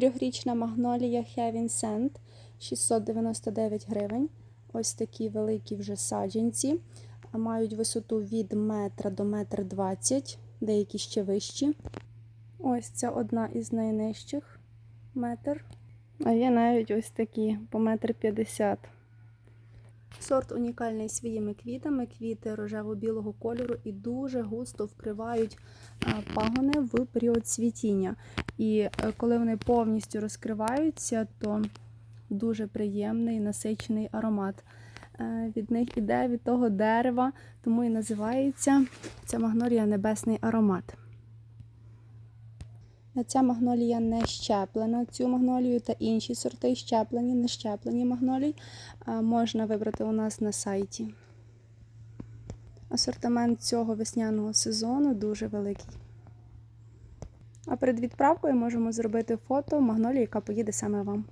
Трьохрічна магнолія Scent 699 гривень. Ось такі великі вже саджанці. Мають висоту від метра до метр двадцять, деякі ще вищі. Ось це одна із найнижчих метр. А є навіть ось такі по метр п'ятдесят. Сорт унікальний своїми квітами, квіти рожево-білого кольору і дуже густо вкривають пагони в період цвітіння. І е, коли вони повністю розкриваються, то дуже приємний насичений аромат. Е, Від них іде від того дерева, тому і називається ця магнолія небесний аромат. Ця магнолія не щеплена. Цю магнолію та інші сорти щеплені, не щеплені магнолій можна вибрати у нас на сайті. Асортимент цього весняного сезону дуже великий. А перед відправкою можемо зробити фото магнолії, яка поїде саме вам.